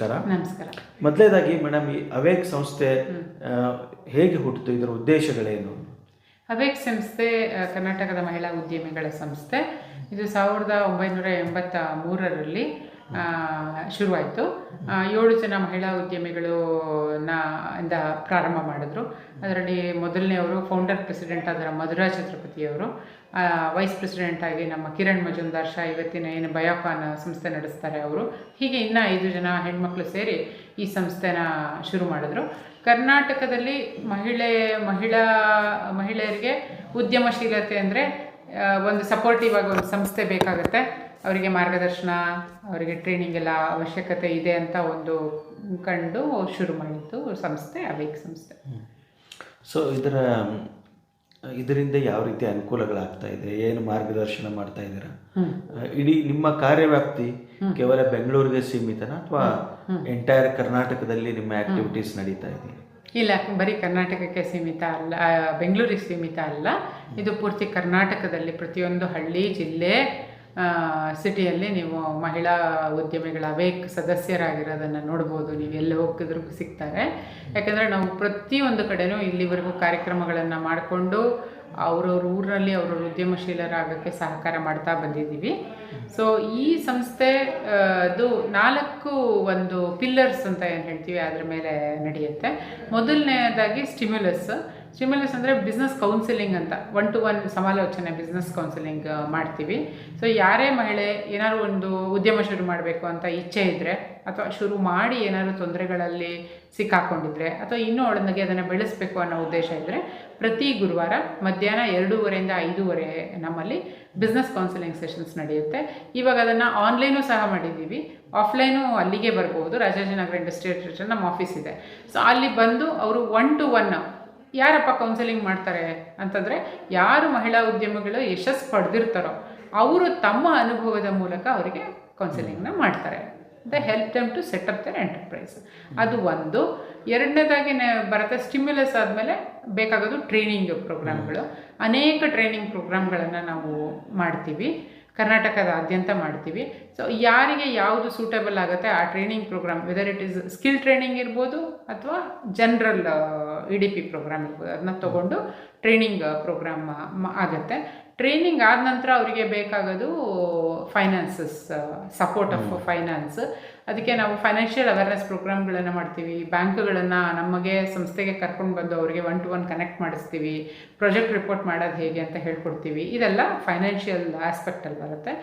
ನಮಸ್ಕಾರ. ನಮಸ್ಕಾರ. ಮೊದಲೇದಾಗಿ ಮೇಡಮ್ ಈ ಅವೇಕ್ ಸಂಸ್ಥೆ ಹೇಗೆ ಹುಟ್ಟಿತು? ಇದರ ಉದ್ದೇಶಗಳೇನು? ಅವೇಕ್ ಸಂಸ್ಥೆ ಕರ್ನಾಟಕದ ಮಹಿಳಾ ಉದ್ಯಮಿಗಳ ಸಂಸ್ಥೆ. ಇದು ಸಾವಿರದ ಒಂಬೈನೂರ ಎಂಬತ್ತ ಮೂರರಲ್ಲಿ ಶುರುವಾಯಿತು. ಏಳು ಜನ ಮಹಿಳಾ ಉದ್ಯಮಿಗಳು ನ, ಇಂದ ಪ್ರಾರಂಭ ಮಾಡಿದ್ರು. ಅದರಲ್ಲಿ ಮೊದಲನೆಯವರು ಫೌಂಡರ್ ಪ್ರೆಸಿಡೆಂಟ್ ಆದ ಮಧುರಾ ಛತ್ರಪತಿಯವರು ವೈಸ್ ಪ್ರೆಸಿಡೆಂಟ್ ಆಗಿ ನಮ್ಮ ಕಿರಣ್ ಮಜುಂದಾರ್ ಶಾ ಇವತ್ತಿನ ಏನು ಬಯೋಕಾನ್ ಸಂಸ್ಥೆ ನಡೆಸ್ತಾರೆ ಅವರು. ಹೀಗೆ ಇನ್ನು ಐದು ಜನ ಹೆಣ್ಮಕ್ಳು ಸೇರಿ ಈ ಸಂಸ್ಥೆನ ಶುರು ಮಾಡಿದ್ರು. ಕರ್ನಾಟಕದಲ್ಲಿ ಮಹಿಳೆ, ಮಹಿಳಾ, ಮಹಿಳೆಯರಿಗೆ ಉದ್ಯಮಶೀಲತೆ ಅಂದರೆ ಒಂದು ಸಪೋರ್ಟಿವ್ ಆಗಿ ಒಂದು ಸಂಸ್ಥೆ ಬೇಕಾಗುತ್ತೆ. ಅವರಿಗೆ ಮಾರ್ಗದರ್ಶನ ಅವರಿಗೆ ಟ್ರೈನಿಂಗ್ ಎಲ್ಲ ಅವಶ್ಯಕತೆ ಇದೆ ಅಂತ ಒಂದು ಕಂಡು ಶುರು ಮಾಡಿದ್ದು ಸಂಸ್ಥೆ ಅವೇಕ್ ಸಂಸ್ಥೆ. ಸೊ ಇದರ ಇದರಿಂದ ಯಾವ ರೀತಿ ಅನುಕೂಲಗಳಾಗ್ತಾ ಇದೆ? ಏನು ಮಾರ್ಗದರ್ಶನ ಮಾಡ್ತಾ ಇದ್ದೀರಾ? ಇಡೀ ನಿಮ್ಮ ಕಾರ್ಯವ್ಯಾಪ್ತಿ ಕೇವಲ ಬೆಂಗಳೂರಿಗೆ ಸೀಮಿತನ ಅಥವಾ ಎಂಟೈರ್ ಕರ್ನಾಟಕದಲ್ಲಿ ನಿಮ್ಮ ಆಕ್ಟಿವಿಟೀಸ್ ನಡೀತಾ ಇದೆ? ಇಲ್ಲ ಬರೀ ಕರ್ನಾಟಕಕ್ಕೆ ಸೀಮಿತ ಅಲ್ಲ ಬೆಂಗಳೂರಿಗೆ ಸೀಮಿತ ಅಲ್ಲ. ಇದು ಪೂರ್ತಿ ಕರ್ನಾಟಕದಲ್ಲಿ ಪ್ರತಿಯೊಂದು ಹಳ್ಳಿ ಜಿಲ್ಲೆ ಸಿಟಿಯಲ್ಲಿ ನೀವು ಮಹಿಳಾ ಉದ್ಯಮಿಗಳ ಅವೇಕ್ ಸದಸ್ಯರಾಗಿರೋದನ್ನು ನೋಡ್ಬೋದು. ನೀವು ಎಲ್ಲಿ ಹೋಗಿದ್ರು ಸಿಗ್ತಾರೆ. ಯಾಕೆಂದರೆ ನಾವು ಪ್ರತಿಯೊಂದು ಕಡೆನೂ ಇಲ್ಲಿವರೆಗೂ ಕಾರ್ಯಕ್ರಮಗಳನ್ನು ಮಾಡಿಕೊಂಡು ಅವ್ರವ್ರ ಊರಲ್ಲಿ ಅವ್ರವ್ರ ಉದ್ಯಮಶೀಲರಾಗೋಕ್ಕೆ ಸಹಕಾರ ಮಾಡ್ತಾ ಬಂದಿದ್ದೀವಿ. ಸೊ ಈ ಸಂಸ್ಥೆ ಅದು ನಾಲ್ಕು ಒಂದು ಪಿಲ್ಲರ್ಸ್ ಅಂತ ಏನು ಹೇಳ್ತೀವಿ, ಅದ್ರ ಮೇಲೆ ನಡೆಯುತ್ತೆ. ಮೊದಲನೇದಾಗಿ ಸ್ಟಿಮ್ಯುಲಸ್ ಸ್ಟಿಮ್ಯುಲಸ್ ಅಂದರೆ ಬಿಸ್ನೆಸ್ ಕೌನ್ಸಿಲಿಂಗ್ ಅಂತ. ಒನ್ ಟು ಒನ್ ಸಮಾಲೋಚನೆ ಬಿಸ್ನೆಸ್ ಕೌನ್ಸಿಲಿಂಗ್ ಮಾಡ್ತೀವಿ. ಸೊ ಯಾರೇ ಮಹಿಳೆ ಏನಾದ್ರು ಒಂದು ಉದ್ಯಮ ಶುರು ಮಾಡಬೇಕು ಅಂತ ಇಚ್ಛೆ ಇದ್ದರೆ ಅಥವಾ ಶುರು ಮಾಡಿ ಏನಾದ್ರು ತೊಂದರೆಗಳಲ್ಲಿ ಸಿಕ್ಕಾಕೊಂಡಿದ್ರೆ, ಅಥವಾ ಇನ್ನೂ ಒಳಗೆ ಅದನ್ನು ಬೆಳೆಸಬೇಕು ಅನ್ನೋ ಉದ್ದೇಶ ಇದ್ದರೆ ಪ್ರತಿ ಗುರುವಾರ ಮಧ್ಯಾಹ್ನ ಎರಡೂವರೆಯಿಂದ ಐದೂವರೆ ನಮ್ಮಲ್ಲಿ ಬಿಸ್ನೆಸ್ ಕೌನ್ಸಿಲಿಂಗ್ ಸೆಷನ್ಸ್ ನಡೆಯುತ್ತೆ. ಇವಾಗ ಅದನ್ನು ಆನ್ಲೈನು ಸಹ ಮಾಡಿದ್ದೀವಿ. ಆಫ್ಲೈನು ಅಲ್ಲಿಗೆ ಬರ್ಬೋದು. ರಾಜಾಜಿನಗರ ಇಂಡಸ್ಟ್ರಿಯಲ್ ನಮ್ಮ ಆಫೀಸ್ ಇದೆ. ಸೊ ಅಲ್ಲಿ ಬಂದು ಅವರು ಒನ್ ಟು ಒನ್ ಯಾರಪ್ಪ ಕೌನ್ಸಿಲಿಂಗ್ ಮಾಡ್ತಾರೆ ಅಂತಂದರೆ ಯಾರು ಮಹಿಳಾ ಉದ್ಯಮಿಗಳು ಯಶಸ್ಸು ಪಡೆದಿರ್ತಾರೋ ಅವರು ತಮ್ಮ ಅನುಭವದ ಮೂಲಕ ಅವರಿಗೆ ಕೌನ್ಸಿಲಿಂಗ್ನ ಮಾಡ್ತಾರೆ. The help them to set up their enterprise ಅದು ಒಂದು. ಎರಡನೇದಾಗಿ ಬರುತ್ತೆ ಸ್ಟಿಮ್ಯುಲಸ್ ಆದಮೇಲೆ ಬೇಕಾಗೋದು ಟ್ರೈನಿಂಗ್ ಪ್ರೋಗ್ರಾಮ್ಗಳು ಅನೇಕ ಟ್ರೈನಿಂಗ್ ಪ್ರೋಗ್ರಾಮ್ಗಳನ್ನು ನಾವು ಮಾಡ್ತೀವಿ. ಕರ್ನಾಟಕದಾದ್ಯಂತ ಮಾಡ್ತೀವಿ. ಸೊ ಯಾರಿಗೆ ಯಾವುದು ಸೂಟಬಲ್ ಆಗುತ್ತೆ ಆ training program whether it is skill training ಇರ್ಬೋದು ಅಥವಾ general E D P program ಇರ್ಬೋದು. ಅದನ್ನ ತೊಗೊಂಡು ಟ್ರೈನಿಂಗ್ ಪ್ರೋಗ್ರಾಮ್ ಆಗುತ್ತೆ. ಟ್ರೈನಿಂಗ್ ಆದ ನಂತರ ಅವರಿಗೆ ಬೇಕಾಗೋದು ಫೈನಾನ್ಸಸ್ ಸಪೋರ್ಟ್ ಆಫ್ ಫೈನಾನ್ಸ್ ಅದಕ್ಕೆ ನಾವು ಫೈನಾನ್ಷಿಯಲ್ ಅವೇರ್ನೆಸ್ ಪ್ರೋಗ್ರಾಮ್ಗಳನ್ನು ಮಾಡ್ತೀವಿ. ಬ್ಯಾಂಕ್ಗಳನ್ನು ನಮಗೆ ಸಂಸ್ಥೆಗೆ ಕರ್ಕೊಂಡು ಬಂದು ಅವರಿಗೆ ಒನ್ ಟು ಒನ್ ಕನೆಕ್ಟ್ ಮಾಡಿಸ್ತೀವಿ. ಪ್ರಾಜೆಕ್ಟ್ ರಿಪೋರ್ಟ್ ಮಾಡೋದು ಹೇಗೆ ಅಂತ ಹೇಳ್ಕೊಡ್ತೀವಿ. ಇದೆಲ್ಲ ಫೈನಾನ್ಷಿಯಲ್ ಆಸ್ಪೆಕ್ಟಲ್ಲಿ ಬರುತ್ತೆ.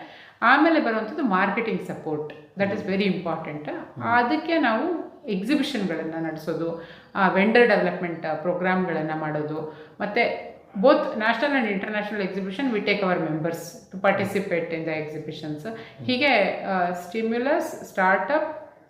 ಆಮೇಲೆ ಬರುವಂಥದ್ದು marketing support that is very important ಅದಕ್ಕೆ ನಾವು ಎಕ್ಸಿಬಿಷನ್ಗಳನ್ನು ನಡೆಸೋದು ವೆಂಡರ್ ಡೆವಲಪ್ಮೆಂಟ್ ಪ್ರೋಗ್ರಾಮ್ಗಳನ್ನು ಮಾಡೋದು ಮತ್ತು both national and international exhibition we take our members to participate in the exhibitions ಹೀಗೆ ಸ್ಟಿಮ್ಯುಲಸ್ ಸ್ಟಾರ್ಟಪ್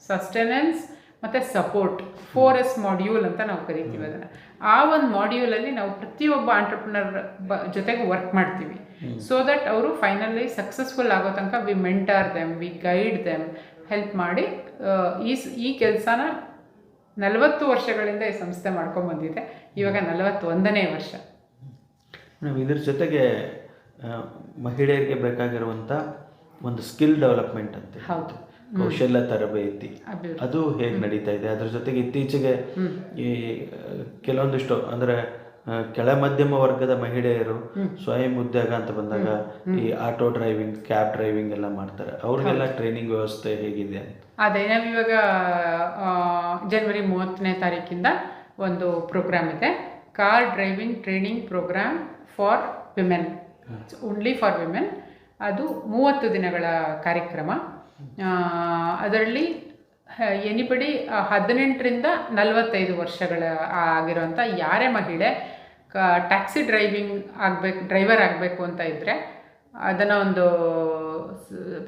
ಸಸ್ಟೆನೆನ್ಸ್ ಮತ್ತು ಸಪೋರ್ಟ್ ಫೋರ್ ಎಸ್ ಮಾಡ್ಯೂಲ್ ಅಂತ ನಾವು ಕರಿತೀವಿ ಅದನ್ನು. ಆ ಒಂದು ಮಾಡ್ಯೂಲಲ್ಲಿ ನಾವು ಪ್ರತಿಯೊಬ್ಬ ಆಂಟರ್ಪ್ರಿನರ್ ಬ ಜೊತೆಗೆ ವರ್ಕ್ ಮಾಡ್ತೀವಿ. ಸೊ ದಟ್ ಅವರು ಫೈನಲಿ ಸಕ್ಸಸ್ಫುಲ್ ಆಗೋ ತನಕ we mentor them we guide them help ಮಾಡಿ ಈ ಸ್- ಈ ಕೆಲಸನ ನಲವತ್ತು ವರ್ಷಗಳಿಂದ ಈ ಸಂಸ್ಥೆ ಮಾಡ್ಕೊಂಬಂದಿದೆ ಇವಾಗ ನಲವತ್ತೊಂದನೇ ವರ್ಷ. ಮೇಡಮ್ ಇದ್ರ ಜೊತೆಗೆ ಮಹಿಳೆಯರಿಗೆ ಬೇಕಾಗಿರುವಂಥ ಒಂದು ಸ್ಕಿಲ್ ಡೆವಲಪ್ಮೆಂಟ್ ಅಂತ ಹೌದು. ಕೌಶಲ್ಯ ತರಬೇತಿ. ಅದು ಹೇಗೆ ನಡೀತಾ ಇದೆ? ಅದ್ರ ಜೊತೆಗೆ ಇತ್ತೀಚೆಗೆ ಈ ಕೆಲವೊಂದಿಷ್ಟು ಅಂದ್ರೆ ಕೆಳ ಮಧ್ಯಮ ವರ್ಗದ ಮಹಿಳೆಯರು ಸ್ವಯಂ ಉದ್ಯೋಗ ಅಂತ ಬಂದಾಗ ಈ ಆಟೋ ಡ್ರೈವಿಂಗ್ ಕ್ಯಾಬ್ ಡ್ರೈವಿಂಗ್ ಎಲ್ಲ ಮಾಡ್ತಾರೆ. ಅವ್ರಿಗೆಲ್ಲ ಟ್ರೈನಿಂಗ್ ವ್ಯವಸ್ಥೆ ಹೇಗಿದೆ ಅಂತ? ಅದೇ ನಾವು ಇವಾಗ ಜನವರಿ ಮೂವತ್ತನೇ ತಾರೀಕಿಂದ ಒಂದು ಪ್ರೋಗ್ರಾಮ್ ಇದೆ. Car driving training program for women only for women ಅದು ಮೂವತ್ತು ದಿನಗಳ ಕಾರ್ಯಕ್ರಮ. ಅದರಲ್ಲಿ ಎನಿಬಡಿ ಹದಿನೆಂಟರಿಂದ ನಲವತ್ತೈದು ವರ್ಷಗಳ ಆಗಿರುವಂಥ ಯಾರೇ ಮಹಿಳೆ ಟ್ಯಾಕ್ಸಿ ಡ್ರೈವಿಂಗ್ ಆಗಬೇಕು ಡ್ರೈವರ್ ಆಗಬೇಕು ಅಂತ ಇದ್ದರೆ ಅದನ್ನು ಒಂದು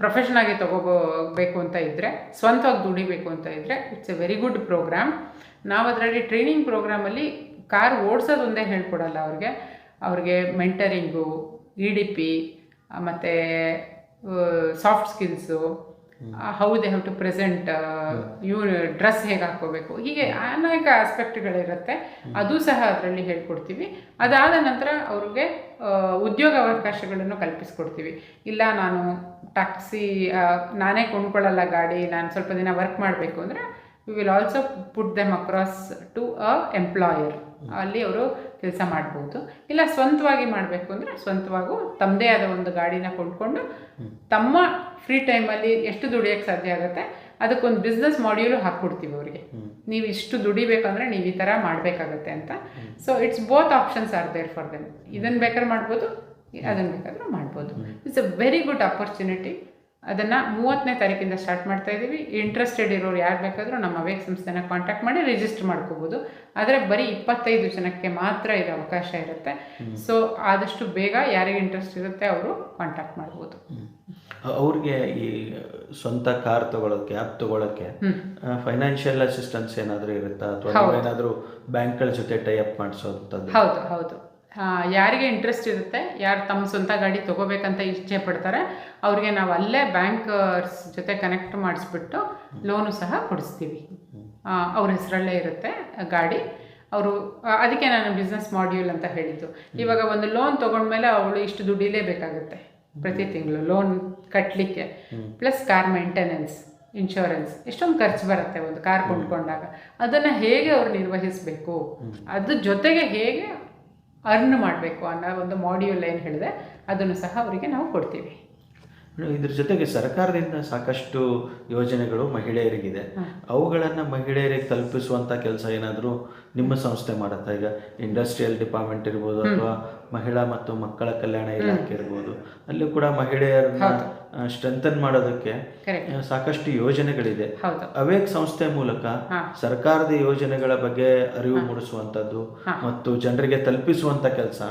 ಪ್ರೊಫೆಷನ್ ಆಗಿ ತಗೋಬೇಕು ಅಂತ ಇದ್ದರೆ ಸ್ವಂತವಾಗಿ ದುಡಿಬೇಕು ಅಂತ ಇದ್ದರೆ it's a very good program ನಾವು ಅದರಲ್ಲಿ ಟ್ರೈನಿಂಗ್ ಪ್ರೋಗ್ರಾಮಲ್ಲಿ ಕಾರ್ ಓಡಿಸೋದೊಂದೇ ಹೇಳ್ಕೊಡಲ್ಲ ಅವ್ರಿಗೆ. ಅವ್ರಿಗೆ ಮೆಂಟರಿಂಗು ಇ ಡಿ ಪಿ ಮತ್ತು soft skills how they have to present you dress ಹೇಗೆ ಹಾಕೋಬೇಕು ಹೀಗೆ ಅನೇಕ ಆಸ್ಪೆಕ್ಟ್ಗಳಿರುತ್ತೆ. ಅದು ಸಹ ಅದರಲ್ಲಿ ಹೇಳ್ಕೊಡ್ತೀವಿ. ಅದಾದ ನಂತರ ಅವ್ರಿಗೆ ಉದ್ಯೋಗ ಅವಕಾಶಗಳನ್ನು ಕಲ್ಪಿಸ್ಕೊಡ್ತೀವಿ. ಇಲ್ಲ ನಾನು ಟ್ಯಾಕ್ಸಿ ನಾನೇ ಕೊಂಡ್ಕೊಳ್ಳಲ್ಲ ಗಾಡಿ ನಾನು ಸ್ವಲ್ಪ ದಿನ ವರ್ಕ್ ಮಾಡಬೇಕು ಅಂದರೆ we will also put them across to a employer ಅಲ್ಲಿ ಅವರು ಕೆಲಸ ಮಾಡ್ಬೋದು. ಇಲ್ಲ ಸ್ವಂತವಾಗಿ ಮಾಡಬೇಕು ಅಂದರೆ ಸ್ವಂತವಾಗೂ ತಮ್ಮದೇ ಆದ ಒಂದು ಗಾಡಿನ ಕೊಂಡ್ಕೊಂಡು ತಮ್ಮ ಫ್ರೀ ಟೈಮಲ್ಲಿ ಎಷ್ಟು ದುಡಿಯೋಕ್ಕೆ ಸಾಧ್ಯ ಆಗುತ್ತೆ ಅದಕ್ಕೊಂದು ಬಿಸ್ನೆಸ್ ಮಾಡ್ಯೂಲು ಹಾಕ್ಕೊಡ್ತೀವಿ ಅವರಿಗೆ. ನೀವು ಇಷ್ಟು ದುಡಿಬೇಕಂದ್ರೆ ನೀವು ಈ ಥರ ಮಾಡಬೇಕಾಗತ್ತೆ ಅಂತ. So it's both options are there for them ಇದನ್ನು ಬೇಕಾದ್ರೆ ಮಾಡ್ಬೋದು ಅದನ್ನು ಬೇಕಾದ್ರೆ ಮಾಡ್ಬೋದು. It's a very good opportunity ಅದನ್ನು ಮೂವತ್ತನೇ ತಾರೀಕಿಂದ ಸ್ಟಾರ್ಟ್ ಮಾಡ್ತಾ ಇದ್ದೀವಿ ಇಂಟ್ರೆಸ್ಟೆಡ್ ಇರೋರು ಯಾರು ಬೇಕಾದರೂ ನಮ್ಮ ಅವೇಕ್ ಸಂಸ್ಥೆನ ಕಾಂಟ್ಯಾಕ್ಟ್ ಮಾಡಿ ರಿಜಿಸ್ಟರ್ ಮಾಡ್ಕೋಬೋದು. ಆದರೆ ಬರೀ ಇಪ್ಪತ್ತೈದು ಜನಕ್ಕೆ ಮಾತ್ರ ಇದು ಅವಕಾಶ ಇರುತ್ತೆ. ಸೊ ಆದಷ್ಟು ಬೇಗ ಯಾರಿಗೆ ಇಂಟ್ರೆಸ್ಟ್ ಇರುತ್ತೆ ಅವರು ಕಾಂಟ್ಯಾಕ್ಟ್ ಮಾಡ್ಬೋದು. ಅವ್ರಿಗೆ ಈ ಸ್ವಂತ ಕಾರ್ ತಗೊಳಕ್ಕೆ ಆ್ಯಪ್ ತಗೊಳಕ್ಕೆ ಫೈನಾನ್ಷಿಯಲ್ ಅಸಿಸ್ಟೆನ್ಸ್ ಏನಾದರೂ ಇರುತ್ತಾ? ಅಥವಾ ಏನಾದರೂ ಬ್ಯಾಂಕ್ಗಳ ಜೊತೆ ಟೈ ಅಪ್ ಅಂತದ್ದು ಹೌದು ಹೌದು. ಯಾರಿಗೆ ಇಂಟ್ರೆಸ್ಟ್ ಇರುತ್ತೆ ಯಾರು ತಮ್ಮ ಸ್ವಂತ ಗಾಡಿ ತೊಗೋಬೇಕಂತ ಇಚ್ಛೆ ಪಡ್ತಾರೆ ಅವ್ರಿಗೆ ನಾವು ಅಲ್ಲೇ ಬ್ಯಾಂಕರ್ಸ್ ಜೊತೆ ಕನೆಕ್ಟ್ ಮಾಡಿಸ್ಬಿಟ್ಟು ಲೋನು ಸಹ ಕೊಡಿಸ್ತೀವಿ. ಅವ್ರ ಹೆಸರಲ್ಲೇ ಇರುತ್ತೆ ಗಾಡಿ. ಅವರು ಅದಕ್ಕೆ ನಾನು ಬಿಸ್ನೆಸ್ ಮಾಡ್ಯೂಲ್ ಅಂತ ಹೇಳಿದ್ದು. ಇವಾಗ ಒಂದು ಲೋನ್ ತೊಗೊಂಡ್ಮೇಲೆ ಅವಳು ಇಷ್ಟು ದುಡಿಲೇಬೇಕಾಗುತ್ತೆ ಪ್ರತಿ ತಿಂಗಳು ಲೋನ್ ಕಟ್ಟಲಿಕ್ಕೆ ಪ್ಲಸ್ ಕಾರ್ ಮೇಂಟೆನೆನ್ಸ್ ಇನ್ಶೂರೆನ್ಸ್ ಎಷ್ಟೊಂದು ಖರ್ಚು ಬರುತ್ತೆ ಒಂದು ಕಾರ್ ಕೊಂಡ್ಕೊಂಡಾಗ. ಅದನ್ನು ಹೇಗೆ ಅವ್ರು ನಿರ್ವಹಿಸಬೇಕು? ಅದ್ರ ಜೊತೆಗೆ ಹೇಗೆ ಅರ್ನ್ ಮಾಡಬೇಕು ಅನ್ನೋ ಒಂದು ಮಾಡ್ಯೂಲ್ ಏನು ಹೇಳಿದೆ ಅದನ್ನು ಸಹ ಅವರಿಗೆ ನಾವು ಕೊಡ್ತೀವಿ. ಇದ್ರ ಜೊತೆಗೆ ಸರ್ಕಾರದಿಂದ ಸಾಕಷ್ಟು ಯೋಜನೆಗಳು ಮಹಿಳೆಯರಿಗಿದೆ. ಅವುಗಳನ್ನು ಮಹಿಳೆಯರಿಗೆ ತಲುಪಿಸುವಂಥ ಕೆಲಸ ಏನಾದರೂ ನಿಮ್ಮ ಸಂಸ್ಥೆ ಮಾಡುತ್ತಾ? ಈಗ ಇಂಡಸ್ಟ್ರಿಯಲ್ ಡಿಪಾರ್ಟ್ಮೆಂಟ್ ಇರ್ಬೋದು ಅಥವಾ ಮಹಿಳಾ ಮತ್ತು ಮಕ್ಕಳ ಕಲ್ಯಾಣ ಇಲಾಖೆ ಇರ್ಬೋದು. ಅಲ್ಲಿ ಕೂಡ ಮಹಿಳೆಯರನ್ನ ಸ್ಟ್ರೆಂಥನ್ ಮಾಡೋದಕ್ಕೆ ಸಾಕಷ್ಟು ಯೋಜನೆಗಳಿದೆ. ಹೌದು. ಅವೇಕ್ ಸಂಸ್ಥೆ ಮೂಲಕ ಸರ್ಕಾರದ ಯೋಜನೆಗಳ ಬಗ್ಗೆ ಅರಿವು ಮೂಡಿಸುವಂತದ್ದು ಮತ್ತು ಜನರಿಗೆ ತಲುಪಿಸುವಂತ ಕೆಲಸ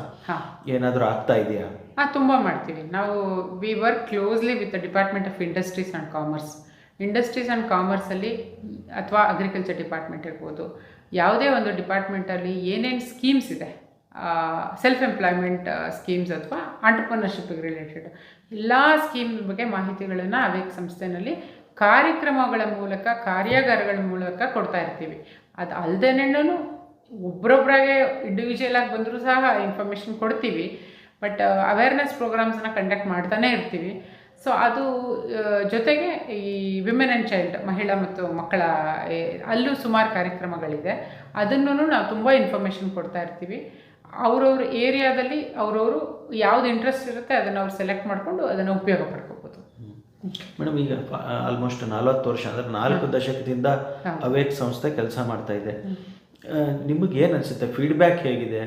ಏನಾದರೂ ಆಗ್ತಾ ಇದೆಯಾ? ಹಾಂ ತುಂಬ ಮಾಡ್ತೀವಿ. ನಾವು we work closely with the department of industries and commerce industries and ಕಾಮರ್ಸಲ್ಲಿ ಅಥವಾ ಅಗ್ರಿಕಲ್ಚರ್ ಡಿಪಾರ್ಟ್ಮೆಂಟ್ ಇರ್ಬೋದು. ಯಾವುದೇ ಒಂದು ಡಿಪಾರ್ಟ್ಮೆಂಟಲ್ಲಿ ಏನೇನು ಸ್ಕೀಮ್ಸ್ ಇದೆ ಸೆಲ್ಫ್ ಎಂಪ್ಲಾಯ್ಮೆಂಟ್ ಸ್ಕೀಮ್ಸ್ ಅಥವಾ ಆಂಟರ್ಪ್ರನರ್ಶಿಪ್ಗೆ ರಿಲೇಟೆಡ್ ಎಲ್ಲ ಸ್ಕೀಮ್ ಬಗ್ಗೆ ಮಾಹಿತಿಗಳನ್ನು ಅವೇಕ್ ಸಂಸ್ಥೆನಲ್ಲಿ ಕಾರ್ಯಕ್ರಮಗಳ ಮೂಲಕ, ಕಾರ್ಯಾಗಾರಗಳ ಮೂಲಕ ಕೊಡ್ತಾ ಇರ್ತೀವಿ. ಅದು ಅಲ್ಲದೇನೇನು ಒಬ್ಬರೊಬ್ಬರಾಗೆ ಇಂಡಿವಿಜುವಲ್ ಆಗಿ ಬಂದರೂ ಸಹ ಇನ್ಫಾರ್ಮೇಷನ್ ಕೊಡ್ತೀವಿ. ಬಟ್ ಅವೇರ್ನೆಸ್ ಪ್ರೋಗ್ರಾಮ್ಸನ್ನು ಕಂಡಕ್ಟ್ ಮಾಡ್ತಾನೆ ಇರ್ತೀವಿ. ಸೊ ಅದು ಜೊತೆಗೆ ಈ ವಿಮೆನ್ ಆ್ಯಂಡ್ ಚೈಲ್ಡ್ ಮಹಿಳಾ ಮತ್ತು ಮಕ್ಕಳ ಅಲ್ಲೂ ಸುಮಾರು ಕಾರ್ಯಕ್ರಮಗಳಿದೆ. ಅದನ್ನು ನಾವು ತುಂಬ ಇನ್ಫಾರ್ಮೇಷನ್ ಕೊಡ್ತಾ ಇರ್ತೀವಿ. ಅವ್ರವ್ರ ಏರಿಯಾದಲ್ಲಿ ಅವರವರು ಯಾವ್ದು ಇಂಟ್ರೆಸ್ಟ್ ಇರುತ್ತೆ ಅದನ್ನು ಅವ್ರು ಸೆಲೆಕ್ಟ್ ಮಾಡಿಕೊಂಡು ಅದನ್ನು ಉಪಯೋಗ ಪಡ್ಕೋಬೋದು. ಮೇಡಮ್ ಈಗ ಆಲ್ಮೋಸ್ಟ್ ನಲವತ್ತು ವರ್ಷ ಅಂದ್ರೆ ನಾಲ್ಕು ದಶಕದಿಂದ ಅವೇಕ್ ಸಂಸ್ಥೆ ಕೆಲಸ ಮಾಡ್ತಾ ಇದೆ. ನಿಮಗೆ ಏನು ಅನ್ಸುತ್ತೆ? ಫೀಡ್ಬ್ಯಾಕ್ ಹೇಗಿದೆ?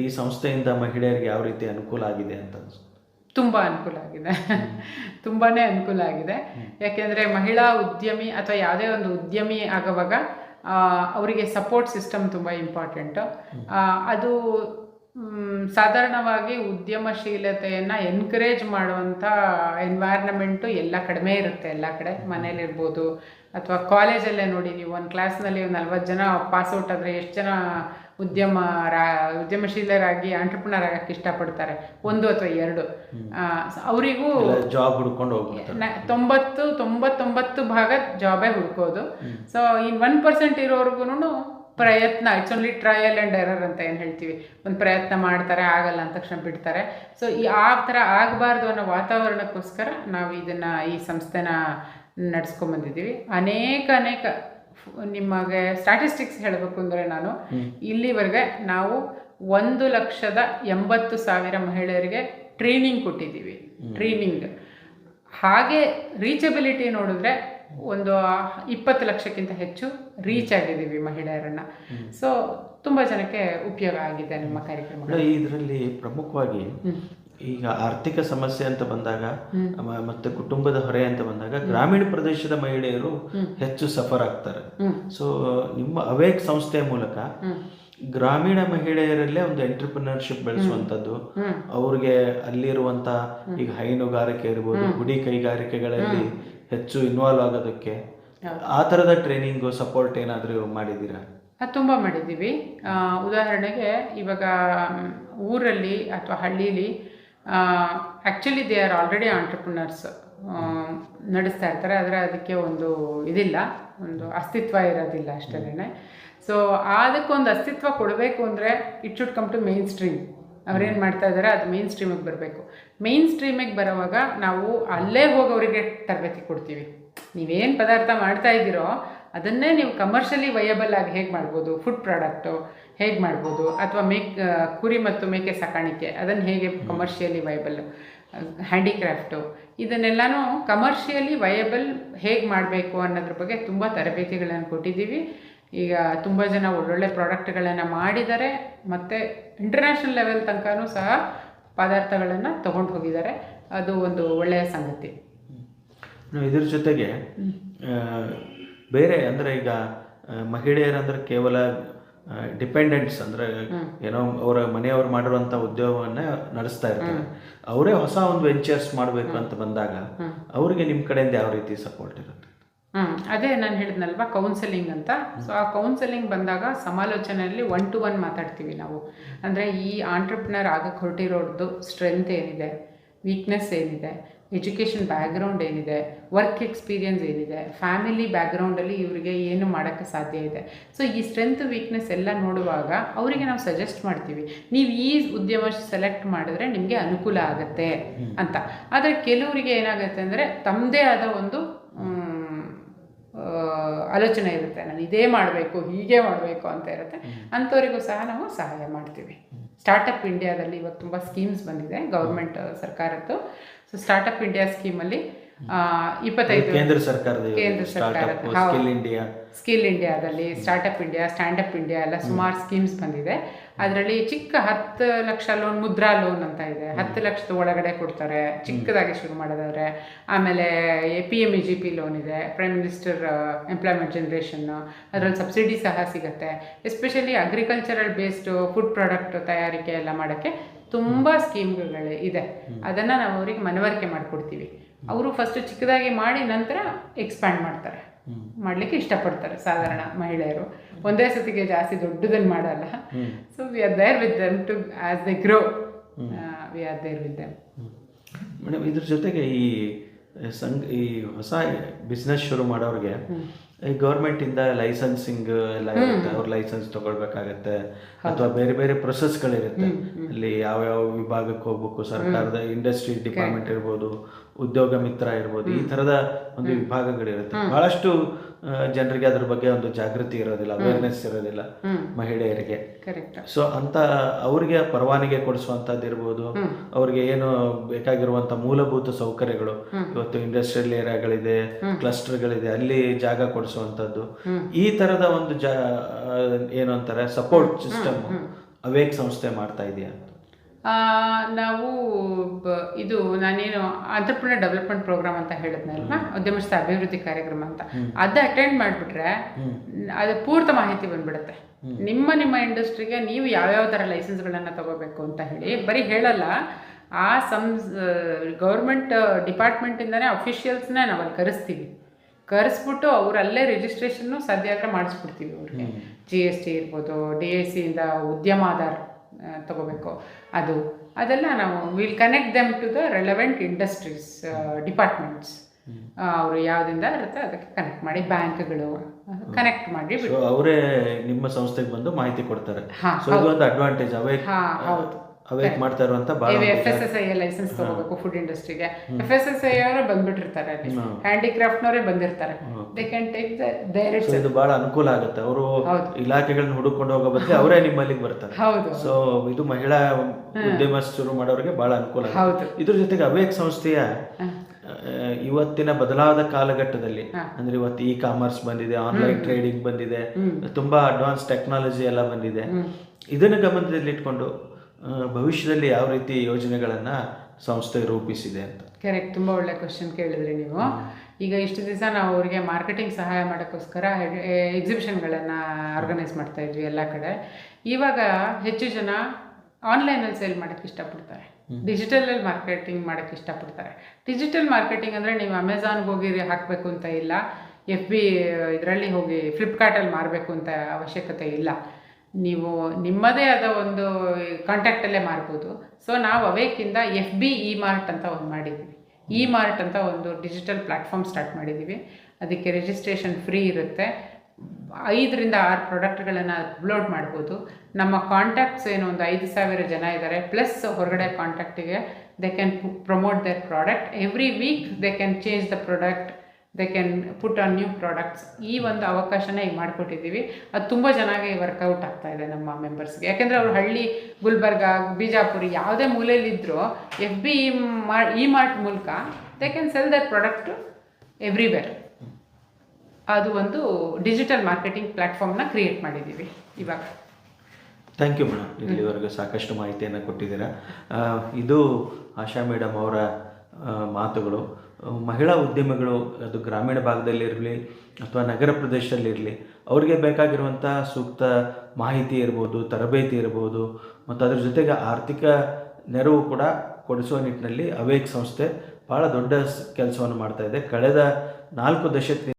ಈ ಸಂಸ್ಥೆಯಿಂದ ಮಹಿಳೆಯರಿಗೆ ಯಾವ ರೀತಿ ಅನುಕೂಲ ಆಗಿದೆ ಅಂತ ತುಂಬಾ ತುಂಬ ಅನುಕೂಲ ಆಗಿದೆ. ತುಂಬಾನೇ ಅನುಕೂಲ ಆಗಿದೆ. ಯಾಕೆಂದ್ರೆ ಮಹಿಳಾ ಉದ್ಯಮಿ ಅಥವಾ ಯಾವುದೇ ಒಂದು ಉದ್ಯಮಿ ಆಗುವಾಗ ಅವರಿಗೆ ಸಪೋರ್ಟ್ ಸಿಸ್ಟಮ್ ತುಂಬ ಇಂಪಾರ್ಟೆಂಟು ಅದು ಸಾಧಾರಣವಾಗಿ ಉದ್ಯಮಶೀಲತೆಯನ್ನು ಎನ್ಕರೇಜ್ ಮಾಡುವಂಥ ಎನ್ವೈರ್ನಮೆಂಟು ಎಲ್ಲ ಕಡಿಮೆ ಇರುತ್ತೆ ಎಲ್ಲ ಕಡೆ ಮನೇಲಿರ್ಬೋದು ಅಥವಾ ಕಾಲೇಜಲ್ಲೇ ನೋಡಿ ನೀವು ಒಂದು ಕ್ಲಾಸ್ನಲ್ಲಿ ಒಂದು ನಲ್ವತ್ತು ಜನ ಪಾಸ್ ಔಟ್ ಆದರೆ ಎಷ್ಟು ಜನ ಉದ್ಯಮ ರಾ ಉದ್ಯಮಶೀಲರಾಗಿ ಆಂಟ್ರಪ್ರಿನರ್ ಆಗಕ್ಕೆ ಇಷ್ಟಪಡ್ತಾರೆ. ಒಂದು ಅಥವಾ ಎರಡು. ಅವರಿಗೂ ಜಾಬ್ ಹುಡ್ಕೊಂಡು ತೊಂಬತ್ತು ತೊಂಬತ್ತೊಂಬತ್ತು ಭಾಗ ಜಾಬೇ ಹುಡ್ಕೋದು. ಸೊ ಇನ್ ಒನ್ ಪರ್ಸೆಂಟ್ ಇರೋರ್ಗು ಪ್ರಯತ್ನ it's only trial and error ಅಂತ ಏನು ಹೇಳ್ತೀವಿ. ಒಂದು ಪ್ರಯತ್ನ ಮಾಡ್ತಾರೆ ಆಗಲ್ಲ ಅಂತ ತಕ್ಷಣ ಬಿಡ್ತಾರೆ. ಸೊ ಈ ಆ ಥರ ಆಗಬಾರ್ದು ಅನ್ನೋ ವಾತಾವರಣಕ್ಕೋಸ್ಕರ ನಾವು ಇದನ್ನು ಈ ಸಂಸ್ಥೆನ ನಡೆಸ್ಕೊಂಬಂದಿದ್ದೀವಿ. ಅನೇಕ ಅನೇಕ ನಿಮಗೆ ಸ್ಟ್ಯಾಟಿಸ್ಟಿಕ್ಸ್ ಹೇಳಬೇಕು ಅಂದರೆ ನಾನು ಇಲ್ಲಿವರೆಗೆ ನಾವು ಒಂದು ಲಕ್ಷದ ಎಂಬತ್ತು ಸಾವಿರ ಮಹಿಳೆಯರಿಗೆ ಟ್ರೈನಿಂಗ್ ಕೊಟ್ಟಿದ್ದೀವಿ. ಟ್ರೈನಿಂಗ್ ಹಾಗೆ ರೀಚಬಿಲಿಟಿ ನೋಡಿದ್ರೆ ಒಂದು ಇಪ್ಪತ್ತು ಲಕ್ಷಕ್ಕಿಂತ ಹೆಚ್ಚು ರೀಚ್ ಆಗಿದ್ದೀವಿ ಮಹಿಳೆಯರನ್ನ. ಸೊ ತುಂಬ ಜನಕ್ಕೆ ಉಪಯೋಗ ಆಗಿದೆ ನಿಮ್ಮ ಕಾರ್ಯಕ್ರಮ ಇದರಲ್ಲಿ ಪ್ರಮುಖವಾಗಿ ಈಗ ಆರ್ಥಿಕ ಸಮಸ್ಯೆ ಅಂತ ಬಂದಾಗ ಮತ್ತೆ ಕುಟುಂಬದ ಹೊರೆ ಅಂತ ಬಂದಾಗ ಗ್ರಾಮೀಣ ಪ್ರದೇಶದ ಮಹಿಳೆಯರು ಹೆಚ್ಚು ಸಫರ್ ಆಗ್ತಾರೆ. ಸೊ ನಿಮ್ಮ ಅವೇಕ್ ಸಂಸ್ಥೆಯ ಮೂಲಕ ಗ್ರಾಮೀಣ ಮಹಿಳೆಯರಲ್ಲೇ ಒಂದು ಎಂಟರ್ಪ್ರಿನರ್ಶಿಪ್ ಬೆಳೆಸುವಂಥದ್ದು ಅವ್ರಿಗೆ ಅಲ್ಲಿರುವಂತ ಈಗ ಹೈನುಗಾರಿಕೆ ಇರ್ಬೋದು ಗುಡಿ ಕೈಗಾರಿಕೆಗಳಲ್ಲಿ ಹೆಚ್ಚು ಇನ್ವಾಲ್ವ್ ಆಗೋದಕ್ಕೆ ಆ ಥರದ ಟ್ರೈನಿಂಗು ಸಪೋರ್ಟ್ ಏನಾದರೂ ಮಾಡಿದ್ದೀರಾ? ಅದು ತುಂಬ ಮಾಡಿದ್ದೀವಿ. ಉದಾಹರಣೆಗೆ ಇವಾಗ ಊರಲ್ಲಿ ಅಥವಾ ಹಳ್ಳೀಲಿ actually they are already entrepreneurs ನಡೆಸ್ತಾ ಇರ್ತಾರೆ, ಆದರೆ ಅದಕ್ಕೆ ಒಂದು ಇದಿಲ್ಲ, ಒಂದು ಅಸ್ತಿತ್ವ ಇರೋದಿಲ್ಲ ಅಷ್ಟೇ ಸೊ ಅದಕ್ಕೊಂದು ಅಸ್ತಿತ್ವ ಕೊಡಬೇಕು ಅಂದರೆ it should come to mainstream ಅವ್ರೇನು ಮಾಡ್ತಾ ಇದ್ದಾರೆ ಅದು ಮೇನ್ ಸ್ಟ್ರೀಮಿಗೆ ಬರಬೇಕು. ಮೇನ್ ಸ್ಟ್ರೀಮಿಗೆ ಬರೋವಾಗ ನಾವು ಅಲ್ಲೇ ಹೋಗಿ ಅವರಿಗೆ ತರಬೇತಿ ಕೊಡ್ತೀವಿ. ನೀವೇನು ಪದಾರ್ಥ ಮಾಡ್ತಾ ಇದ್ದೀರೋ ಅದನ್ನೇ ನೀವು ಕಮರ್ಷಿಯಲಿ ವಯಬಲ್ ಆಗಿ ಹೇಗೆ ಮಾಡ್ಬೋದು? ಫುಡ್ ಪ್ರಾಡಕ್ಟು ಹೇಗೆ ಮಾಡ್ಬೋದು? ಅಥವಾ ಮೇಕ್ ಕುರಿ ಮತ್ತು ಮೇಕೆ ಸಾಕಾಣಿಕೆ ಅದನ್ನು ಹೇಗೆ ಕಮರ್ಷಿಯಲಿ ವಯಬಲ್ ಹ್ಯಾಂಡಿಕ್ರಾಫ್ಟು ಇದನ್ನೆಲ್ಲನೂ ಕಮರ್ಷಿಯಲಿ ವಯಬಲ್ ಹೇಗೆ ಮಾಡಬೇಕು ಅನ್ನೋದ್ರ ಬಗ್ಗೆ ತುಂಬ ತರಬೇತಿಗಳನ್ನು ಕೊಟ್ಟಿದ್ದೀವಿ. ಈಗ ತುಂಬ ಜನ ಒಳ್ಳೊಳ್ಳೆ ಪ್ರಾಡಕ್ಟ್ಗಳನ್ನು ಮಾಡಿದ್ದಾರೆ ಮತ್ತು ಇಂಟರ್ನ್ಯಾಷನಲ್ ಲೆವೆಲ್ ತನಕನೂ ಸಹ ಪದಾರ್ಥಗಳನ್ನು ತೊಗೊಂಡು ಹೋಗಿದ್ದಾರೆ. ಅದು ಒಂದು ಒಳ್ಳೆಯ ಸಂಗತಿ. ಇದ್ರ ಜೊತೆಗೆ ಬೇರೆ ಅಂದರೆ ಈಗ ಮಹಿಳೆಯರಂದ್ರೆ ಕೇವಲ ಡಿಪೆಂಡೆಂಟ್ಸ್ ಅಂದರೆ ಏನೋ ಅವರ ಮನೆಯವರು ಮಾಡಿರುವಂಥ ಉದ್ಯೋಗವನ್ನ ನಡೆಸ್ತಾ ಇರ್ತಾರೆ. ಅವರೇ ಹೊಸ ಒಂದು ವೆಂಚರ್ಸ್ ಮಾಡಬೇಕು ಅಂತ ಬಂದಾಗ ಅವರಿಗೆ ನಿಮ್ಮ ಕಡೆಯಿಂದ ಯಾವ ರೀತಿ ಸಪೋರ್ಟ್ ಇರುತ್ತೆ? ಅದೇ ನಾನು ಹೇಳಿದ್ನಲ್ವಾ ಕೌನ್ಸೆಲಿಂಗ್ ಅಂತ. ಸೊ ಆ ಕೌನ್ಸೆಲಿಂಗ್ ಬಂದಾಗ ಸಮಾಲೋಚನೆಯಲ್ಲಿ ಒನ್ ಟು ಒನ್ ಮಾತಾಡ್ತೀವಿ ನಾವು. ಅಂದರೆ ಈ ಆಂಟ್ರಪ್ರಿನರ್ ಆಗಕ್ಕೆ ಹೊರಟಿರೋದು ಸ್ಟ್ರೆಂತ್ ಏನಿದೆ ವೀಕ್ನೆಸ್ ಏನಿದೆ ಎಜುಕೇಷನ್ ಬ್ಯಾಕ್ಗ್ರೌಂಡ್ ಏನಿದೆ ವರ್ಕ್ ಎಕ್ಸ್ಪೀರಿಯನ್ಸ್ ಏನಿದೆ ಫ್ಯಾಮಿಲಿ ಬ್ಯಾಕ್ಗ್ರೌಂಡಲ್ಲಿ ಇವರಿಗೆ ಏನು ಮಾಡೋಕ್ಕೆ ಸಾಧ್ಯ ಇದೆ. ಸೊ ಈ ಸ್ಟ್ರೆಂತ್ ವೀಕ್ನೆಸ್ ಎಲ್ಲ ನೋಡುವಾಗ ಅವರಿಗೆ ನಾವು ಸಜೆಸ್ಟ್ ಮಾಡ್ತೀವಿ ನೀವು ಈ ಉದ್ಯಮ ಸೆಲೆಕ್ಟ್ ಮಾಡಿದ್ರೆ ನಿಮಗೆ ಅನುಕೂಲ ಆಗುತ್ತೆ ಅಂತ. ಆದರೆ ಕೆಲವರಿಗೆ ಏನಾಗುತ್ತೆ ಅಂದರೆ ತಮ್ಮದೇ ಆದ ಒಂದು ಆಲೋಚನೆ ಇರುತ್ತೆ. ನಾನು ಇದೇ ಮಾಡಬೇಕು ಹೀಗೆ ಮಾಡಬೇಕು ಅಂತ ಇರುತ್ತೆ. ಅಂಥವರಿಗೂ ಸಹ ನಾವು ಸಹಾಯ ಮಾಡ್ತೀವಿ. ಸ್ಟಾರ್ಟಪ್ ಇಂಡಿಯಾದಲ್ಲಿ ಇವಾಗ ತುಂಬ ಸ್ಕೀಮ್ಸ್ ಬಂದಿದೆ ಗೌರ್ಮೆಂಟ್ ಸರ್ಕಾರದ್ದು. ಸೊ ಸ್ಟಾರ್ಟಪ್ ಇಂಡಿಯಾ ಸ್ಕೀಮಲ್ಲಿ ಇಪ್ಪತ್ತೈದು ಕೇಂದ್ರ ಸರ್ಕಾರದ ಕೇಂದ್ರ ಸರ್ಕಾರ ಸರ್ಕಾರದ, ಸ್ಕಿಲ್ ಇಂಡಿಯಾ ಸ್ಕಿಲ್ ಇಂಡಿಯಾದಲ್ಲಿ ಸ್ಟಾರ್ಟಪ್ ಇಂಡಿಯಾ ಸ್ಟ್ಯಾಂಡಪ್ ಇಂಡಿಯಾ ಎಲ್ಲ ಸುಮಾರು ಸ್ಕೀಮ್ಸ್ ಬಂದಿದೆ. ಅದರಲ್ಲಿ ಚಿಕ್ಕ ಹತ್ತು ಲಕ್ಷ ಲೋನ್ ಮುದ್ರಾ ಲೋನ್ ಅಂತ ಇದೆ. ಹತ್ತು ಲಕ್ಷದ ಒಳಗಡೆ ಕೊಡ್ತಾರೆ. ಚಿಕ್ಕದಾಗಿ ಶುರು ಮಾಡೋದಾದ್ರೆ ಆಮೇಲೆ P M E G P loan ಇದೆ. ಪ್ರೈಮ್ ಮಿನಿಸ್ಟರ್ ಎಂಪ್ಲಾಯ್ಮೆಂಟ್ ಜನ್ರೇಷನ್ ಅದರಲ್ಲಿ ಸಬ್ಸಿಡಿ ಸಹ ಸಿಗುತ್ತೆ. Especially agricultural based food product ತಯಾರಿಕೆ ಎಲ್ಲ ಮಾಡೋಕ್ಕೆ ತುಂಬ ಸ್ಕೀಮ್ಗಳು ಇದೆ. ಅದನ್ನು ನಾವು ಅವರಿಗೆ ಮನವರಿಕೆ ಮಾಡಿಕೊಡ್ತೀವಿ. ಅವರು ಫಸ್ಟ್ ಚಿಕ್ಕದಾಗಿ ಮಾಡಿ ನಂತರ ಎಕ್ಸ್ಪ್ಯಾಂಡ್ ಮಾಡ್ತಾರೆ. ಮಾಡಲಿಕ್ಕೆ ಇಷ್ಟಪಡ್ತಾರೆ ಸಾಧಾರಣ ಮಹಿಳೆಯರು. ಒಂದೇ ಸತಿಗೆ ಜಾಸ್ತಿ ದೊಡ್ಡದನ್ನು ಮಾಡಲ್ಲ. So we are there with them to as they grow we are there with them madam ಇದ್ರ ಜೊತೆಗೆ ಈ ಸಂಘ ಈ ಹೊಸ ಬಿಸ್ನೆಸ್ ಶುರು ಮಾಡೋರಿಗೆ ಈ ಗೌರ್ಮೆಂಟಿಂದ ಲೈಸೆನ್ಸಿಂಗ್ ಎಲ್ಲ ಇರುತ್ತೆ. ಅವ್ರ ಲೈಸೆನ್ಸ್ ತಗೊಳ್ಬೇಕಾಗತ್ತೆ. ಅಥವಾ ಬೇರೆ ಬೇರೆ ಪ್ರೊಸೆಸ್ಗಳಿರುತ್ತೆ ಅಲ್ಲಿ ಯಾವ ಯಾವ ವಿಭಾಗಕ್ಕೆ ಹೋಗ್ಬೇಕು ಸರ್ಕಾರದ ಇಂಡಸ್ಟ್ರಿ ಡಿಪಾರ್ಟ್ಮೆಂಟ್ ಇರ್ಬೋದು ಉದ್ಯೋಗ ಮಿತ್ರ ಇರ್ಬೋದು ಈ ತರದ ಒಂದು ವಿಭಾಗಗಳಿರುತ್ತೆ. ಬಹಳಷ್ಟು ಜನರಿಗೆ ಅದ್ರ ಬಗ್ಗೆ ಒಂದು ಜಾಗೃತಿ ಇರೋದಿಲ್ಲ ಅವೇರ್ನೆಸ್ ಇರೋದಿಲ್ಲ ಮಹಿಳೆಯರಿಗೆ. ಸೊ ಅಂತ ಅವ್ರಿಗೆ ಪರವಾನಿಗೆ ಕೊಡಿಸುವಂತದ್ದು ಇರ್ಬೋದು ಅವ್ರಿಗೆ ಏನು ಬೇಕಾಗಿರುವಂತ ಮೂಲಭೂತ ಸೌಕರ್ಯಗಳು ಇವತ್ತು ಇಂಡಸ್ಟ್ರಿಯಲ್ ಏರಿಯಾಗಳಿದೆ ಕ್ಲಸ್ಟರ್ಗಳಿದೆ ಅಲ್ಲಿ ಜಾಗ ಕೊಡಿಸುವಂತದ್ದು ಈ ತರದ ಒಂದು ಜಾ ಏನು ಅಂತಾರೆ ಸಪೋರ್ಟ್ ಸಿಸ್ಟಮ್ ಅವೇಕ್ ಸಂಸ್ಥೆ ಮಾಡ್ತಾ ಇದೆಯಾ ನಾವು ಇದು ನಾನೇನು ಆಂಟ್ರಪ್ರಿನರ್ ಡೆವಲಪ್ಮೆಂಟ್ ಪ್ರೋಗ್ರಾಮ್ ಅಂತ ಹೇಳಿದ್ನಲ್ಲ ಉದ್ಯಮಸ್ಥ ಅಭಿವೃದ್ಧಿ ಕಾರ್ಯಕ್ರಮ ಅಂತ. ಅದ ಅಟೆಂಡ್ ಮಾಡಿಬಿಟ್ರೆ ಅದು ಪೂರ್ತ ಮಾಹಿತಿ ಬಂದ್ಬಿಡುತ್ತೆ. ನಿಮ್ಮ ನಿಮ್ಮ ಇಂಡಸ್ಟ್ರಿಗೆ ನೀವು ಯಾವ್ಯಾವ ಥರ ಲೈಸೆನ್ಸ್ಗಳನ್ನು ತಗೋಬೇಕು ಅಂತ ಹೇಳಿ. ಬರೀ ಹೇಳಲ್ಲ ಆ ಸಂ ಗೌರ್ಮೆಂಟ್ ಡಿಪಾರ್ಟ್ಮೆಂಟಿಂದನೇ ಅಫಿಷಿಯಲ್ಸ್ನೇ ನಾವು ಅಲ್ಲಿ ಕರೆಸ್ತೀವಿ. ಕರೆಸ್ಬಿಟ್ಟು ಅವ್ರು ಅಲ್ಲೇ ರಿಜಿಸ್ಟ್ರೇಷನ್ನು ಆದರೆ ಮಾಡಿಸ್ಬಿಡ್ತೀವಿ ಅವ್ರಿಗೆ. ಜಿ ಎಸ್ ಟಿ ಇರ್ಬೋದು ಡಿ ಎಸ್ ಸಿಯಿಂದ ಉದ್ಯಮ ಆಧಾರ್ ತಗೋಬೇಕು. ಅದು ಅದೆಲ್ಲ ನಾವು will connect them to the relevant industries departments ಅವರು ಯಾವ್ದಿಂದ ಇರುತ್ತೆ ಅದಕ್ಕೆ ಕನೆಕ್ಟ್ ಮಾಡಿ ಬ್ಯಾಂಕ್ಗಳು ಕನೆಕ್ಟ್ ಮಾಡಿ ಅವರೇ ನಿಮ್ಮ ಸಂಸ್ಥೆಗೆ ಬಂದು ಮಾಹಿತಿ ಕೊಡ್ತಾರೆ. ಅಡ್ವಾಂಟೇಜ್ ಹೌದು. ಅವೇಕ್ ಮಾಡ್ತಾ ಇರುವಂತ ಬಹಳ F S S I licence ತಗೋಬೇಕು ಫುಡ್ ಇಂಡಸ್ಟ್ರಿಗೆ ಎಫ್ ಎಸ್ ಎಸ್ ಐ ಅವರೇ ಬಂದ್ಬಿಟ್ಟಿರ್ತಾರೆ ಅಲ್ಲಿ. ಹ್ಯಾಂಡಿಕ್ರಾಫ್ಟ್ನವರೇ ಬಂದಿರ್ತಾರೆ. They can take the direct ಇದು ಬಹಳ ಅನುಕೂಲ ಆಗುತ್ತೆ. ಅವರು. ಇಲಾಖೆಗಳನ್ನ ಹುಡುಕೊಂಡು ಹೋಗೋ ಬದಲು ಅವರೇ ನಿಮ್ಮಲ್ಲಿಗೆ ಬರ್ತಾರೆ. ಹೌದು. ಸೊ ಇದು ಮಹಿಳಾ ಉದ್ಯಮ ಶುರು ಮಾಡೋರಿಗೆ ಬಹಳ ಅನುಕೂಲ. ಹೌದು. ಇದ್ರ ಜೊತೆಗೆ ಅವೇಕ್ ಸಂಸ್ಥೆಯ ಇವತ್ತಿನ ಬದಲಾದ ಕಾಲಘಟ್ಟದಲ್ಲಿ ಅಂದ್ರೆ ಇವತ್ತು ಇ ಕಾಮರ್ಸ್ ಬಂದಿದೆ ಆನ್ಲೈನ್ ಟ್ರೇಡಿಂಗ್ ಬಂದಿದೆ ತುಂಬಾ ಅಡ್ವಾನ್ಸ್ ಟೆಕ್ನಾಲಜಿ ಎಲ್ಲ ಬಂದಿದೆ. ಇದನ್ನು ಗಮನದಲ್ಲಿಟ್ಕೊಂಡು ಆ, ಭವಿಷ್ಯದಲ್ಲಿ ಯಾವ ರೀತಿ ಯೋಜನೆಗಳನ್ನ ಸಂಸ್ಥೆ ರೂಪಿಸಿದೆ ಅಂತ? ಕರೆಕ್ಟ್ ತುಂಬ ಒಳ್ಳೆ ಕ್ವಶನ್ ಕೇಳಿದ್ರಿ ನೀವು. ಈಗ ಇಷ್ಟು ದಿವಸ ನಾವು ಅವರಿಗೆ ಮಾರ್ಕೆಟಿಂಗ್ ಸಹಾಯ ಮಾಡೋಕ್ಕೋಸ್ಕರ ಎಕ್ಸಿಬಿಷನ್ಗಳನ್ನು ಆರ್ಗನೈಸ್ ಮಾಡ್ತಾ ಇದ್ವಿ ಎಲ್ಲ ಕಡೆ. ಇವಾಗ ಹೆಚ್ಚು ಜನ ಆನ್ಲೈನಲ್ಲಿ ಸೇಲ್ ಮಾಡೋಕ್ಕೆ ಇಷ್ಟಪಡ್ತಾರೆ. ಡಿಜಿಟಲಲ್ಲಿ ಮಾರ್ಕೆಟಿಂಗ್ ಮಾಡೋಕ್ಕೆ ಇಷ್ಟಪಡ್ತಾರೆ. ಡಿಜಿಟಲ್ ಮಾರ್ಕೆಟಿಂಗ್ ಅಂದರೆ ನೀವು ಅಮೆಝಾನ್ಗೆ ಹೋಗಿ ಹಾಕಬೇಕು ಅಂತ ಇಲ್ಲ ಎಫ್ ಬಿ ಇದರಲ್ಲಿ ಹೋಗಿ ಫ್ಲಿಪ್ಕಾರ್ಟಲ್ಲಿ ಮಾರಬೇಕು ಅಂತ ಅವಶ್ಯಕತೆ ಇಲ್ಲ. ನೀವು ನಿಮ್ಮದೇ ಆದ ಒಂದು ಕಾಂಟ್ಯಾಕ್ಟಲ್ಲೇ ಮಾರ್ಬೋದು ಸೊ ನಾವು ಅವೇಕಿಂದ ಎಫ್ ಬಿ ಇ ಮಾರ್ಟ್ ಅಂತ ಒಂದು ಮಾಡಿದ್ದೀವಿ ಇ ಮಾರ್ಟ್ ಅಂತ ಒಂದು ಡಿಜಿಟಲ್ ಪ್ಲ್ಯಾಟ್ಫಾರ್ಮ್ ಸ್ಟಾರ್ಟ್ ಮಾಡಿದ್ದೀವಿ ಅದಕ್ಕೆ ರಿಜಿಸ್ಟ್ರೇಷನ್ ಫ್ರೀ ಇರುತ್ತೆ. ಐದರಿಂದ ಆರು ಪ್ರಾಡಕ್ಟ್ಗಳನ್ನು ಅಪ್ಲೋಡ್ ಮಾಡ್ಬೋದು. ನಮ್ಮ ಕಾಂಟ್ಯಾಕ್ಟ್ಸ್ ಏನು ಒಂದು ಐದು ಸಾವಿರ ಜನ ಇದ್ದಾರೆ ಪ್ಲಸ್ ಹೊರಗಡೆ ಕಾಂಟ್ಯಾಕ್ಟಿಗೆ they can promote their product every week they can change the product they can put on new products ಈ ಒಂದು ಅವಕಾಶನ ಈಗ ಮಾಡಿಕೊಟ್ಟಿದ್ದೀವಿ. ಅದು ತುಂಬ ಚೆನ್ನಾಗಿ ವರ್ಕೌಟ್ ಆಗ್ತಾ ಇದೆ ನಮ್ಮ ಮೆಂಬರ್ಸ್ಗೆ ಯಾಕೆಂದರೆ ಅವರು ಹಳ್ಳಿ ಗುಲ್ಬರ್ಗ ಬಿಜಾಪುರಿ ಯಾವುದೇ ಮೂಲೆಯಲ್ಲಿದ್ದರೂ ಎಫ್ ಬಿ ಮಾ ಇ ಮಾರ್ಟ್ ಮೂಲಕ they can sell their product everywhere ಅದು ಒಂದು ಡಿಜಿಟಲ್ ಮಾರ್ಕೆಟಿಂಗ್ ಪ್ಲ್ಯಾಟ್ಫಾರ್ಮ್ನ ಕ್ರಿಯೇಟ್ ಮಾಡಿದ್ದೀವಿ ಇವಾಗ. ಥ್ಯಾಂಕ್ ಯು ಮೇಡಮ್ ಇಲ್ಲಿವರೆಗೂ ಸಾಕಷ್ಟು ಮಾಹಿತಿಯನ್ನು ಕೊಟ್ಟಿದ್ದೀರಾ. ಇದು ಆಶಾ ಮೇಡಮ್ ಅವರ ಮಾತುಗಳು. ಮಹಿಳಾ ಉದ್ಯಮಿಗಳು, ಅದು ಗ್ರಾಮೀಣ ಭಾಗದಲ್ಲಿರಲಿ ಅಥವಾ ನಗರ ಪ್ರದೇಶದಲ್ಲಿರಲಿ, ಅವರಿಗೆ ಬೇಕಾಗಿರುವಂಥ ಸೂಕ್ತ ಮಾಹಿತಿ ಇರ್ಬೋದು, ತರಬೇತಿ ಇರ್ಬೋದು, ಮತ್ತು ಅದ್ರ ಜೊತೆಗೆ ಆರ್ಥಿಕ ನೆರವು ಕೂಡ ಕೊಡಿಸುವ ನಿಟ್ಟಿನಲ್ಲಿ ಅವೇಕ್ ಸಂಸ್ಥೆ ಭಾಳ ದೊಡ್ಡ ಕೆಲಸವನ್ನು ಮಾಡ್ತಾ ಇದೆ. ಕಳೆದ ನಾಲ್ಕು ದಶಕದಿಂದ